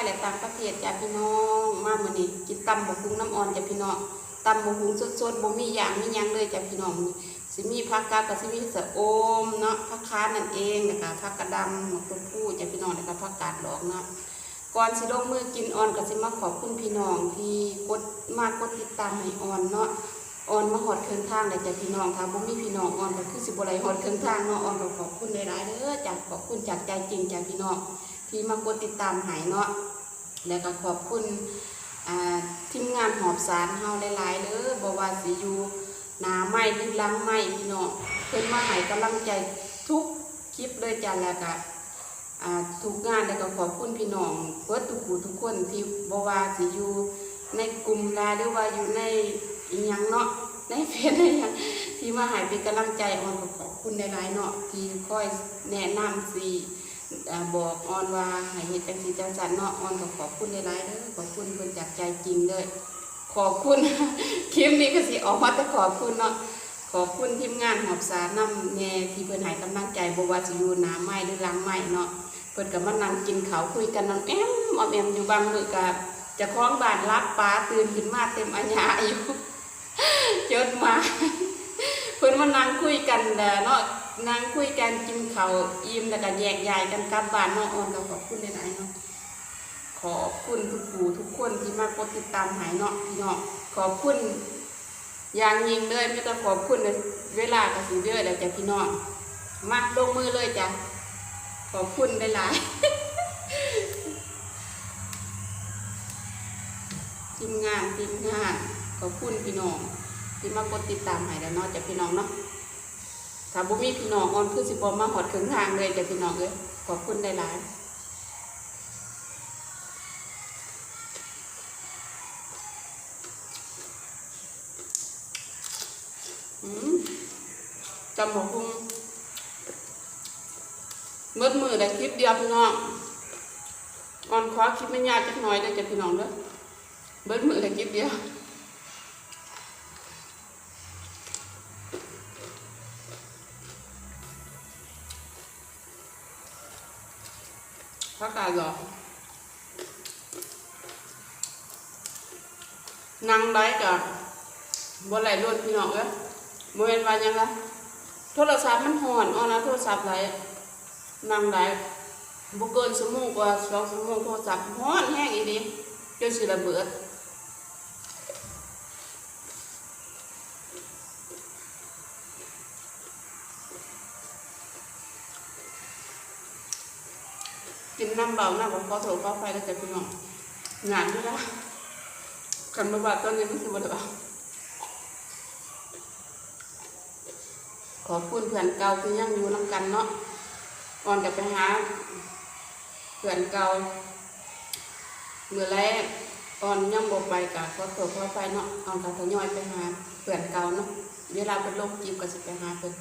ายและต่างประเทศจ้ะพี่น้องมามื้อนี้กินตำบกหุงน้ำอ่อนจ้ะพี่น้องตำบกหุ่งสดๆบ่มีหยางมีหยังเลยจ้ะพี่น้องสิมีผักกาดกับสิมีสะโอมเนาะผักค้านั่นเองแล้วก็ผักกระดำหมกตัวผู้จ้ะพี่น้องแล้วก็ผักกาดดอกเนาะก่อนสิลงมือกินอ่อนก็สิมาขอบคุณพี่น้องที่กดมากดติดตามให้อ่อนเนาะอ่อนมาหอดเครื่องทางเลยจ้ะพี่น้องค่ะบ่มีพี่น้องอ่อนก็คือสิบ่ได้หอดเครื่องทางเนาะอ่อนก็ขอบคุณหลายๆเด้อจ้ะขอบคุณจากใจจริงจ้ะพี่น้อง ที่มากดติดตามหายเนาะแล้วก็ขอบคุณทีมงานหอบสารเฮาหลายๆเด้อบ่ว่าสิอยู่นาไม้หรือหลังไม้พี่น้องเพิ่นมาให้กำลังใจทุกคลิปเลยจ้ะแล้วก็ทุกงานแล้วก็ขอบคุณพี่น้องเบิดทุกผู้ทุกคนที่บวาสิอยู่ในกลุ่มไลน์หรือว่าอยู่ในอีหยังเนาะในเพจในหยังที่มาใหายเป็นกำลังใจออนก็ขอบคุณในหลายๆเนาะที่คอยแนะนำสี่ บอกออนว่าให้เฮ็ดจังซี่จังซั่นเนาะออนก็ขอบคุณในหลายๆเด้อขอบคุณเพิ่นจากใจจริงเลยขอบคุณคลิปนี้ก็สิออกมาแต่ขอบคุณเนาะขอบคุณทีมงานหอบสารนำแน่ที่เพิ่นให้กำลังใจบ่ว่าสิอยู่หน้าไม้หรือหลังไม้เนาะเพิ่นก็มานั่งกินข้าวคุยกันนอนแอมออมแอมอยู่บางมื้อก็เจะคล้องบานรับปลาตื่นขึ้นมาเต็มอัญญาอยู่จดมาเพิ่นมานั่งคุยกันเนาะ นั่งคุยกันกินข้าวอิ่มแล้วก็แยกย้ายกันกลับบ้านเนาะออนก็ขอบคุณหลายๆเนาะขอบคุณทุกผู้ทุกคนที่มากดติดตามหายเนาะพี่เนาะขอบคุณอย่างยิ่งเลยไม่ต้องขอบคุณเลยเวลาก็สิเยอะแล้วจ้ะพี่น้องมาลงมือเลยจ้ะขอบคุณหลายๆทีมงานทีมงานขอบคุณพี่น้องที่มากดติดตามให้แล้วเนาะจากพี่น้องเนาะ ถ้าบ่มีพี่น้องออนคือสิบ่มาหอดถึงทางเลยจากพี่น้องเลยขอบคุณหลายจำบอกคุงเมื่อมือได้คลิปเดียวพี่น้องออนขอคลิปไม่ยากจักหน่อยได้จากพี่น้องเด้อเบิ้ลมือแต่กิบเดียว เหรอนั่งได้กับบนไหลรถพี่น้องเอ้ยโมเห็นว่ายังละโทรศัพท์มันห่อนเอนะโทรศัพท์ไหลนั่งได้บุเกินสมงกว่าสองสมงโทรศัพท์ห่อนแห้งอีดีจนสิระเบิด กินน้ำ เบาหน้ำของขอโถขอไฟแล้วจะพี่น้องงานด้วยนะกันมาบาดตอนนี้ไม่ใช่บาดเบาขอบคุณเพื่อนเก่าที่ยังอยู่น้ำกันเนาะก่อนจะไปหาเพื่อนเก่าเมื่อแรกตอนยังบกไปกับขอโถขอไฟเนาะตอนกับทยอยไปหาเพื่อนเก่าเนาะเวลาเป็นโรคจีบก็สิไปหาเพื่อน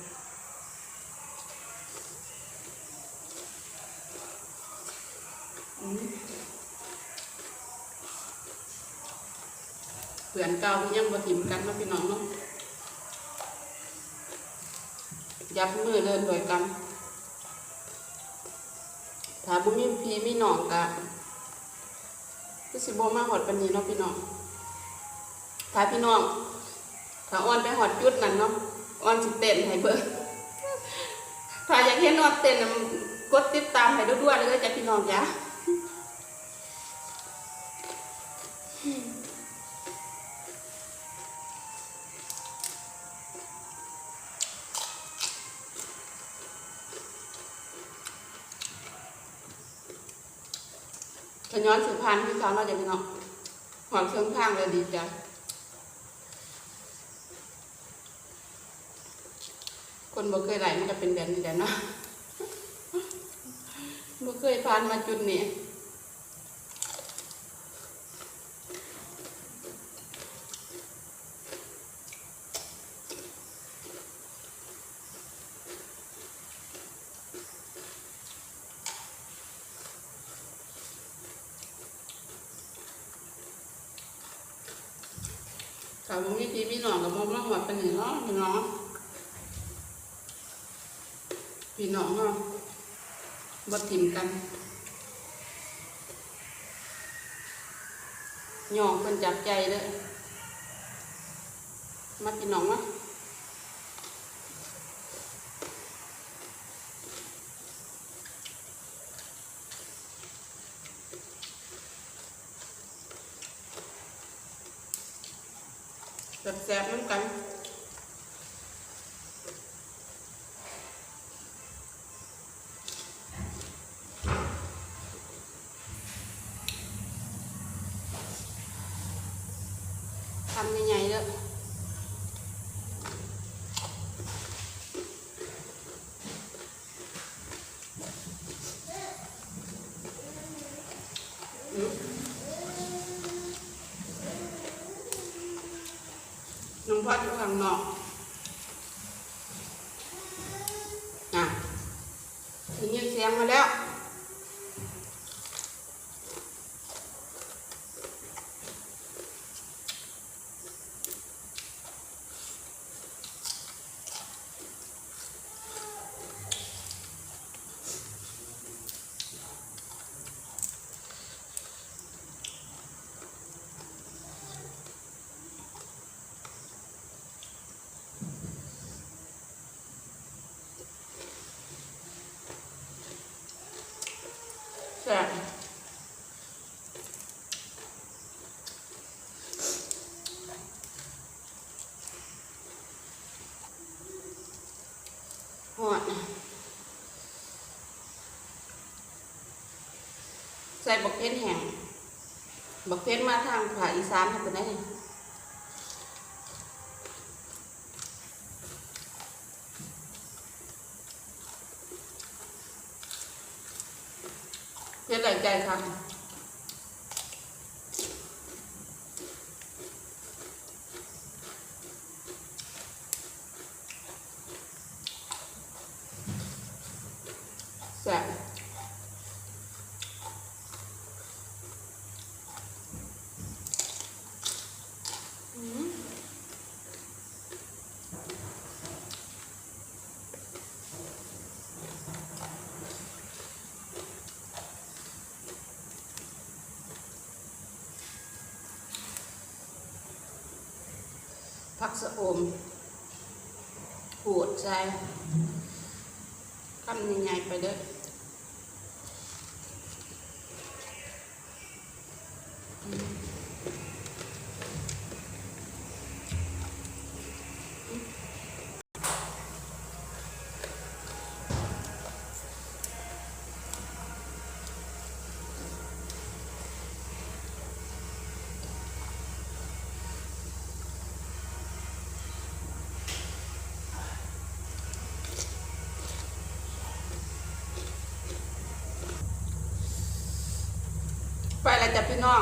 เพื่อนเก่าที่ยังบ่ถิ่มกันนะพี่น้องเนาะยับมือเดินด้วยกัน ถ้าบุมีพีมีน้องก็คือสิบ่มาหอดปันนี้เนาะพี่น้องถ้าพี่น้องถ้าอ้อนไปหอดจุดนั้นเนาะอ้อนสิเต้นให้เบิ่งถ้าอยากเห็นอ้อนเต้นกดติดตามให้ด้วยๆเลยจ้ะพี่น้องจ้ะ ขย้อนสืบพันธุ์ที่เขาเราจะพี่น้องหอมเชิงข้างเลยดีจ้ะคนบ่เคยไหลมันจะเป็นแบบนี้แหละเนาะบ่เคยผ่านมาจุดนี้ กับมีพี่มีน้องกับมอมาหัวเป็นหนึ่งเนาะพี่น้องพี่น้องเนาะบดทิมกันหยองเพิ่นจากใจเลยมาพี่น้องมา แซ่บๆน้ำกัน ทำใหญ่ๆเลยอืมน้องพ่ออยู่ข้างนอกอะถึงยินเสียงมาแล้ว แซ่บหอดใส่บักเพชรแห้งบักเพชรมาทางภาอีสานทำเป็นได้นี่เพชรหลาย ใจค่ะแซ่บอืม ผักสะอมปวดใจคำใหญ่ๆไปเลย จ้ะพี่น้อง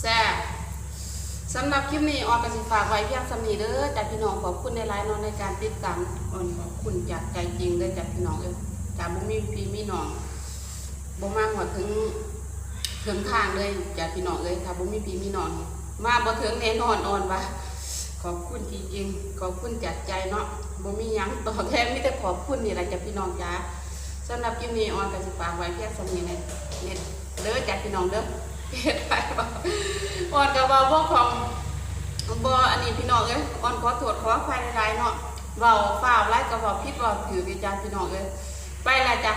แซ่บสำหรับคลิปนี้ออกกสิฝากไว้เพียงสำนีเด้อจ้ะพี่น้องขอบคุณในไลน์นอนในการติดตามอ่อนขอบคุณจากใจจริงเลยจ้ะพี่น้องเอ้ยจากบุมีพี่มีน้องบ่มาหัวถึงถึงทางเลยจ้ะพี่น้องเอ้ยถ้าบุมีพี่มีน้องมาบ่ถึงแน่นอนอ่อนวะขอบคุณจริงๆขอบคุณจากใจเนาะบ่มียังต่อแทนมีแต่ขอบคุณนี่แหละจ้ะพี่น้องจ้าสำหรับคลิปนี้ออนกสิฝากไว้เพียงสำนีในเน็ต เด้อจากพี่น้องเด้อเฮ็ดได้บ่อ่อนกับว่าบ่ของบ่อันนี้พี่น้องเอ้ยอ่อนขอโทษขออภัยหลายๆเนาะเว้าฟ้าวหลายก็เว้าผิดเว้าถือกับจ้าพี่น้องเอ้ยไปละจ้ะ